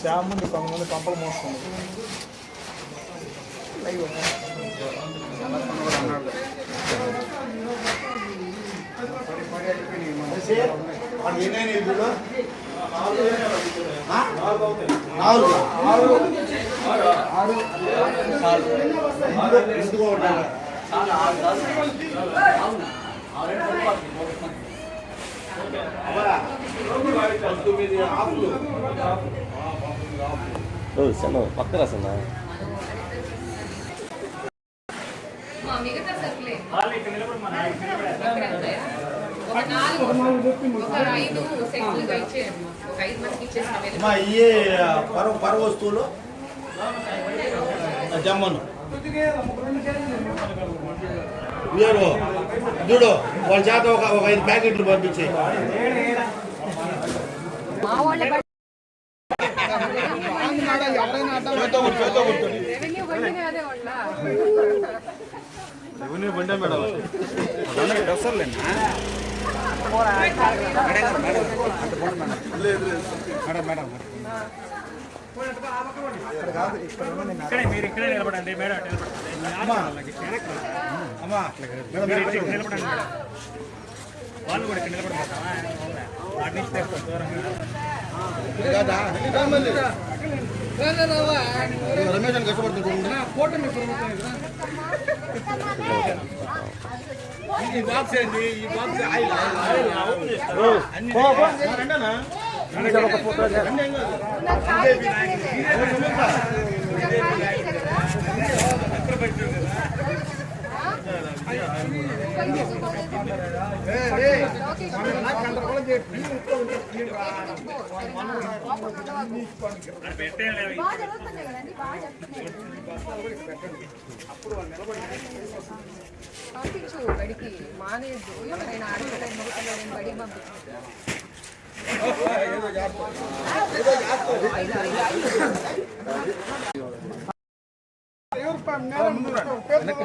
శ్యామ్ ఉంది కొంతమంది పంపలు మోస్తుంది లైవ్ నాలుగు సన్న పక్కన సన్న. మా మిగతా సరుకులే. ఇక్కడ ఉంటాయా? ఒక నాలుగు ఒక ఐదు సెట్లుగా ఇచ్చేయమ్మా ఒక ఐదు మందికి ఇచ్చేసిన అమ్మా ఇయే పర్వ పర్వ వస్తువులు. జమ్మను. వీరు చూడు వాళ్ళ చేత ఒక ఒక ఐదు ప్యాకెట్లు పంపించాయి మా వాళ్ళ రెవెన్యూ బండినే అదే వాళ్ళ ఇక్కడే మీరు ఇక్కడే నిలబడండి. మేడం నిలబడండి. అమ్మా మీరు ఇటు నిలబడండి మేడం వాళ్ళు కూడా ఇక్కడ నిలబడతారా వాటి నుంచి తెస్తారు దూరంగా రమేష్ అని కష్టపడుతుంటుంది ఈ బాక్స్ ఏంటి ఈ బాక్స్ ఆయిల్ బాగా జరుగుతుంది కదండి బాగా పంపించు బడికి మానేద్దు ఎవరైనా ఆడపిల్ల మగపిల్ల బడికి పంపించు పేర్లకి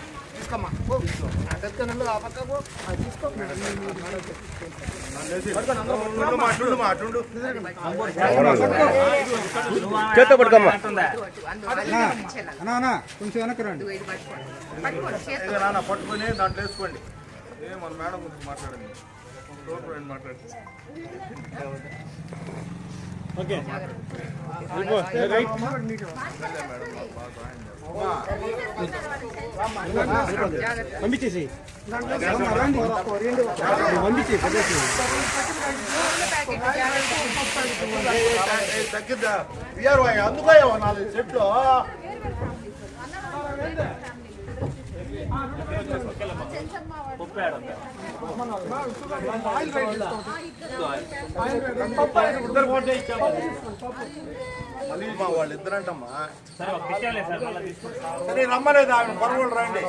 వెనక మాట్లాడు మాట్లాడు చేత్తో పట్టుకోమ్మా కొంచెం వెనక రండి పట్టుకొని దాంట్లో వేసుకోండి ఏ మన మేడం గురించి మాట్లాడండి మాట్లాడండి ఓకే. పంపించేసి పంపించి తగ్గిద్దా ఇయ్యారు అందుకో నాలుగు చెట్లు మళ్ళీ మా వాళ్ళు ఇద్దరంటమ్మా సరే రమ్మలేదు ఆమె పరుగులు రండి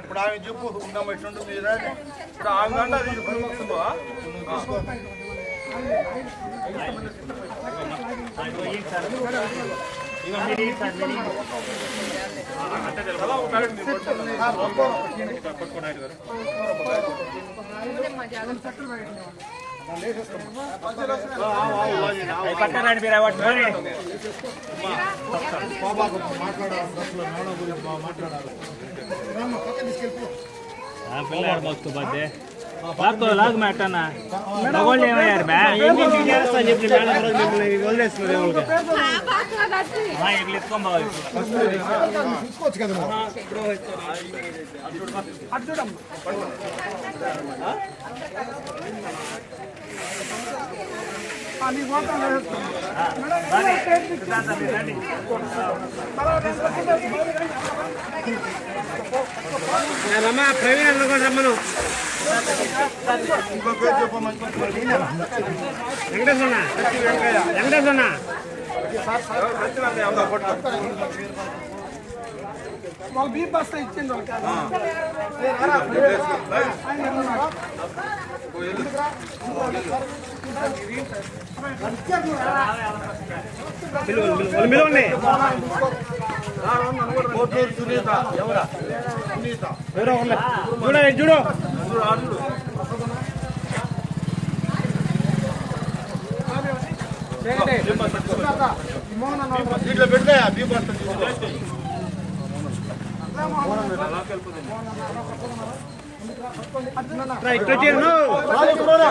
ఇప్పుడు ఆమె చెప్పు ఉందమ్మా ఇటు ఉంటుంది ఇది రండి. ఇప్పుడు ఆమె కంటే అది తీసుకో తీసుకో ఇదిగో ఇయ్యండి సార్ ఇదిగో మీరు పిల్లాడు మస్తు ಲಾಕ್ ಲಾಗ್ ಮ್ಯಾಟನ ತಗೊಳ್ಳೇವ ಯಾರು ಬ್ಯಾ ಇಲ್ಲಿ ಎತ್ಕೊಂಬ రమ్మా ప్రవీణ్ అన్న కూడా రమ్మను ఇంకో పేరు చెప్పమ్మా ఇంకో పేరు. వెంకటేశ్వర వెంకటేశ్వర సత్యనారాయణ ఎవరో పట్టుకో. వాళ్ళు బీ బస్తా ఇచ్చిండ్రు వాళ్ళకి. పిలవండి కోటూరు సునీత. ఎవరా? సునీత. చూడండి చూడు చూడు, బీ బస్తా. రా,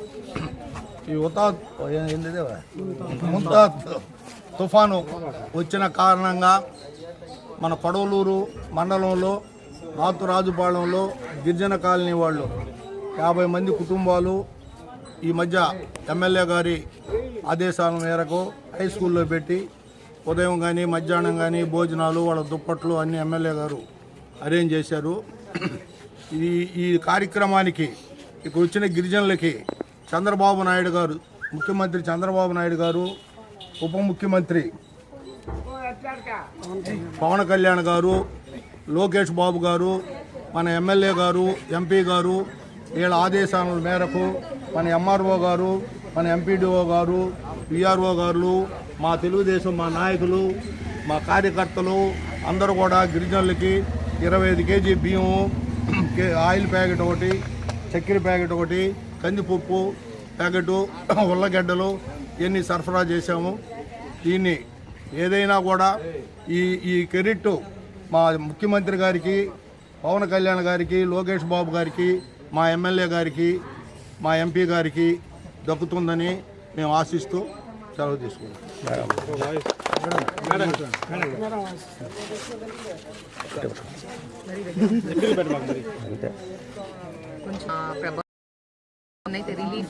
ఈ ఉతా ఏంటిది ముంతాజ్ తుఫాను వచ్చిన కారణంగా మన కొడవలూరు మండలంలో రాతురాజుపాలెంలో గిరిజన కాలనీ వాళ్ళు యాభై మంది కుటుంబాలు ఈ మధ్య ఎమ్మెల్యే గారి ఆదేశాల మేరకు హై స్కూల్లో పెట్టి ఉదయం కానీ మధ్యాహ్నం కానీ భోజనాలు వాళ్ళ దుప్పట్లు అన్ని ఎమ్మెల్యే గారు అరేంజ్ చేశారు. ఈ ఈ కార్యక్రమానికి ఇక్కడ వచ్చిన గిరిజనులకి చంద్రబాబు నాయుడు గారు ముఖ్యమంత్రి చంద్రబాబు నాయుడు గారు ఉప ముఖ్యమంత్రి పవన్ కళ్యాణ్ గారు లోకేష్ బాబు గారు మన ఎమ్మెల్యే గారు ఎంపీ గారు వీళ్ళ ఆదేశాల మేరకు మన ఎంఆర్ఓ గారు మన ఎంపీడీఓ గారు పిఆర్ఓ గారు మా తెలుగుదేశం మా నాయకులు మా కార్యకర్తలు అందరూ కూడా గిరిజనులకి ఇరవై ఐదు కేజీ బియ్యం ఆయిల్ ప్యాకెట్ ఒకటి చక్కెర ప్యాకెట్ ఒకటి కందిపప్పు ప్యాకెట్ ఉల్లగడ్డలు ఇవన్నీ సరఫరా చేశాము. దీన్ని ఏదైనా కూడా ఈ ఈ క్రెడిట్ మా ముఖ్యమంత్రి గారికి పవన్ కళ్యాణ్ గారికి లోకేష్ బాబు గారికి మా ఎమ్మెల్యే గారికి మా ఎంపీ గారికి దక్కుతుందని మేము ఆశిస్తూ సెలవు తీసుకుంటాం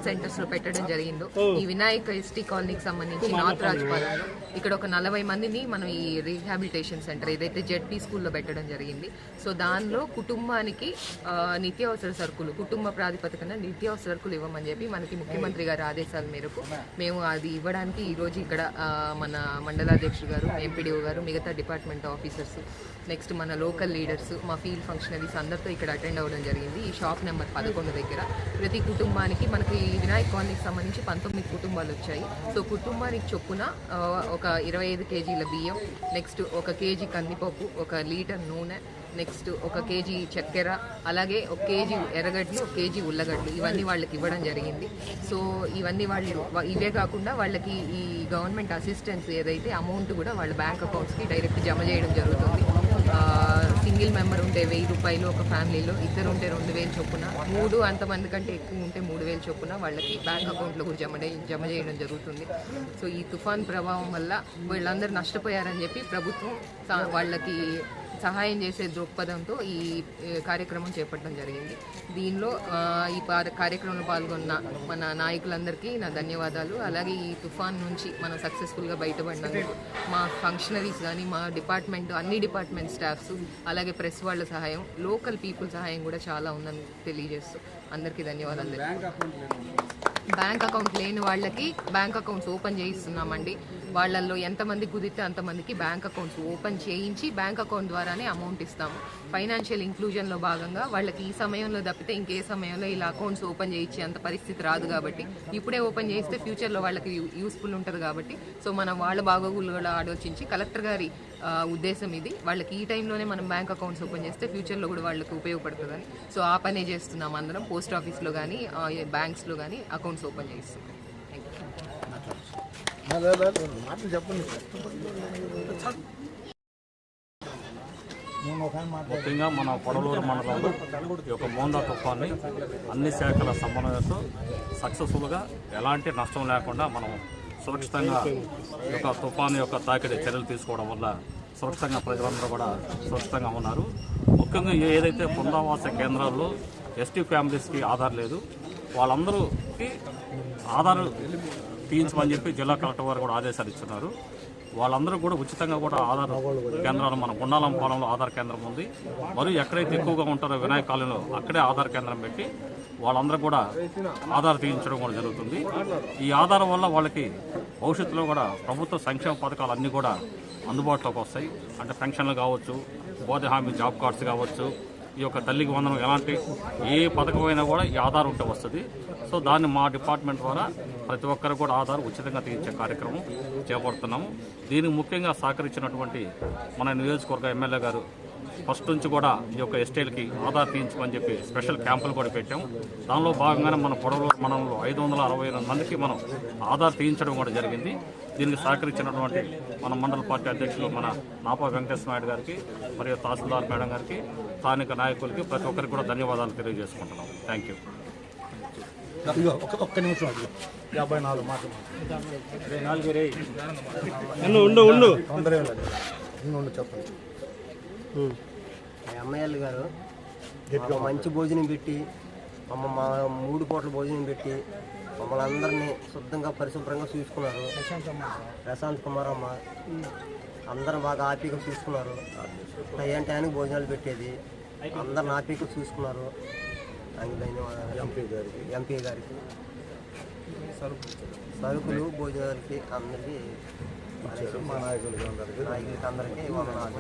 సెంటర్స్లో పెట్టడం జరిగిందో. ఈ వినాయక ఎస్టీ కాలనీకి సంబంధించి నార్త్ రాజ్పాలెంలో ఇక్కడ ఒక నలభై మందిని మనం ఈ రీహాబిలిటేషన్ సెంటర్ ఏదైతే జెడ్పీ స్కూల్లో పెట్టడం జరిగింది సో దానిలో కుటుంబానికి నిత్యావసర సరుకులు కుటుంబ ప్రాతిపదికన నిత్యావసర సరుకులు ఇవ్వమని చెప్పి మనకి ముఖ్యమంత్రి గారి ఆదేశాల మేరకు మేము అది ఇవ్వడానికి ఈ రోజు ఇక్కడ మన మండలాధ్యక్షుడు గారు ఎంపీడీఓ గారు మిగతా డిపార్ట్మెంట్ ఆఫీసర్స్ నెక్స్ట్ మన లోకల్ లీడర్స్ మా ఫీల్డ్ ఫంక్షనరీస్ అందరితో ఇక్కడ అటెండ్ అవ్వడం జరిగింది. ఈ షాప్ నెంబర్ పదకొండు దగ్గర. ప్రతి కుటుంబానికి మనకి వినాయక్ కాలనీకి సంబంధించి పంతొమ్మిది కుటుంబాలు వచ్చాయి. సో కుటుంబానికి చొప్పున ఒక ఇరవై ఐదు కేజీల బియ్యం నెక్స్ట్ ఒక కేజీ కందిపప్పు ఒక లీటర్ నూనె నెక్స్ట్ ఒక కేజీ చక్కెర అలాగే ఒక కేజీ ఎర్రగడ్డలు ఒక కేజీ ఉల్లగడ్డలు ఇవన్నీ వాళ్ళకి ఇవ్వడం జరిగింది. సో ఇవన్నీ వాళ్ళు ఇవే కాకుండా వాళ్ళకి ఈ గవర్నమెంట్ అసిస్టెన్స్ ఏదైతే అమౌంట్ కూడా వాళ్ళ బ్యాంక్ అకౌంట్స్కి డైరెక్ట్ జమ చేయడం జరుగుతుంది. ఫ్యామిలీ మెంబర్ ఉంటే వెయ్యి రూపాయలు ఒక ఫ్యామిలీలో ఇద్దరు ఉంటే రెండు వేలు చొప్పున మూడు అంతమంది కంటే ఎక్కువ ఉంటే మూడు వేలు చొప్పున వాళ్ళకి బ్యాంక్ అకౌంట్లో కూడా జమ జమ చేయడం జరుగుతుంది. సో ఈ తుఫాన్ ప్రభావం వల్ల వీళ్ళందరూ నష్టపోయారని చెప్పి ప్రభుత్వం వాళ్ళకి సహాయం చేసే దృక్పథంతో ఈ కార్యక్రమం చేపట్టడం జరిగింది. దీనిలో ఈ కార్యక్రమంలో పాల్గొన్న మన నాయకులందరికీ నా ధన్యవాదాలు. అలాగే ఈ తుఫాన్ నుంచి మనం సక్సెస్ఫుల్గా బయటపడినందుకు మా ఫంక్షనరీస్ కానీ మా డిపార్ట్మెంట్ అన్ని డిపార్ట్మెంట్ స్టాఫ్స్ అలాగే ప్రెస్ వాళ్ళ సహాయం లోకల్ పీపుల్ సహాయం కూడా చాలా ఉందని తెలియజేస్తూ అందరికీ ధన్యవాదాలు. బ్యాంక్ అకౌంట్ లేని వాళ్ళకి బ్యాంక్ అకౌంట్స్ ఓపెన్ చేయిస్తున్నామండి. వాళ్ళల్లో ఎంతమంది కుదిరితే అంతమందికి బ్యాంక్ అకౌంట్స్ ఓపెన్ చేయించి బ్యాంక్ అకౌంట్ ద్వారానే అమౌంట్ ఇస్తాము. ఫైనాన్షియల్ ఇంక్లూజన్లో భాగంగా వాళ్ళకి ఈ సమయంలో తప్పితే ఇంకే సమయంలో ఇలా అకౌంట్స్ ఓపెన్ చేయించే అంత పరిస్థితి రాదు కాబట్టి ఇప్పుడే ఓపెన్ చేస్తే ఫ్యూచర్లో వాళ్ళకి యూస్ఫుల్ ఉంటుంది కాబట్టి సో మనం వాళ్ళ బాగోగులు కూడా ఆలోచించి కలెక్టర్ గారి ఉద్దేశం ఇది. వాళ్ళకి ఈ టైంలోనే మనం బ్యాంక్ అకౌంట్స్ ఓపెన్ చేస్తే ఫ్యూచర్లో కూడా వాళ్ళకి ఉపయోగపడుతుందని. సో ఆ పనే చేస్తున్నాం అందరం పోస్ట్ ఆఫీస్లో కానీ బ్యాంక్స్లో కానీ అకౌంట్స్ ఓపెన్ చేస్తున్నాం మాటలు చెప్పండి ముఖ్యంగా మన పొడలూరు మండలంలో ఈ యొక్క మోందా తుఫాన్ని అన్ని శాఖల సమన్వయంతో సక్సెస్ఫుల్గా ఎలాంటి నష్టం లేకుండా మనం సురక్షితంగా యొక్క తుఫాను యొక్క తాకిడి చర్యలు తీసుకోవడం వల్ల సురక్షితంగా ప్రజలందరూ కూడా సురక్షితంగా ఉన్నారు. ముఖ్యంగా ఏదైతే పునరావాస కేంద్రాల్లో ఎస్టీ ఫ్యామిలీస్కి ఆధార్ లేదు వాళ్ళందరూకి ఆధార్ తీయించమని చెప్పి జిల్లా కలెక్టర్ వారు కూడా ఆదేశాలు ఇస్తున్నారు. వాళ్ళందరూ కూడా ఉచితంగా కూడా ఆధార్ కేంద్రాలు మన గుండాలం పాలెంలో ఆధార్ కేంద్రం ఉంది. మరియు ఎక్కడైతే ఎక్కువగా ఉంటారో వినాయక కాలనీలో అక్కడే ఆధార్ కేంద్రం పెట్టి వాళ్ళందరూ కూడా ఆధార్ తీయించడం కూడా జరుగుతుంది. ఈ ఆధారం వల్ల వాళ్ళకి భవిష్యత్తులో కూడా ప్రభుత్వ సంక్షేమ పథకాలు అన్నీ కూడా అందుబాటులోకి వస్తాయి. అంటే పెన్షన్లు కావచ్చు ఉపాధి హామీ జాబ్ కార్డ్స్ కావచ్చు ఈ యొక్క తల్లికి వందనం ఎలాంటి ఏ పథకమైనా కూడా ఈ ఆధార్ ఉంటే వస్తుంది. సో దాన్ని మా డిపార్ట్మెంట్ ద్వారా ప్రతి ఒక్కరు కూడా ఆధార్ ఉచితంగా తీయించే కార్యక్రమం చేపడుతున్నాము. దీనికి ముఖ్యంగా సహకరించినటువంటి మన నియోజకవర్గ ఎమ్మెల్యే గారు ఫస్ట్ నుంచి కూడా ఈ యొక్క ఎస్టేట్కి ఆధార్ తీయించమని చెప్పి స్పెషల్ క్యాంపులు కూడా పెట్టాం. దానిలో భాగంగానే మన పొడవలూరు మండలంలో ఐదు వందల అరవై ఎనిమిది మందికి మనం ఆధార్ తీయించడం కూడా జరిగింది. దీనికి సహకరించినటువంటి మన మండల పార్టీ అధ్యక్షులు మన నాపా వెంకటేశ్వర నాయుడు గారికి మరియు తహసీల్దార్ మేడం గారికి స్థానిక నాయకులకి ప్రతి ఒక్కరికి కూడా ధన్యవాదాలు తెలియజేసుకుంటున్నాం. థ్యాంక్ యూ ఇదిగో ఒక్క ఒక్క నిమిషం అదిగో యాభై నాలుగు మాటలు ఉండు ఉండు. తొందర ఏం లేదు ఉండు, ఉండు, చెప్పండి. ఎమ్మెల్యే గారు మంచి భోజనం పెట్టి మమ్మ మా మూడు పూట్ల భోజనం పెట్టి మమ్మల్ని అందరినీ శుద్ధంగా పరిశుభ్రంగా చూసుకున్నారు. ప్రశాంత్ కుమార్ అమ్మ. అందరూ బాగా హ్యాపీగా చూసుకున్నారు. టైం టైంకి భోజనాలు పెట్టేది. అందరు హ్యాపీగా చూసుకున్నారు. ధన్యవాదాలు. ఎంపీ గారికి. ఎంపీ గారికి. సరుకులు భోజనాలకి అందరికీ ఇచ్చారు మా నాయకులకి అందరికీ నాయకులకి అందరికీ వందనాలు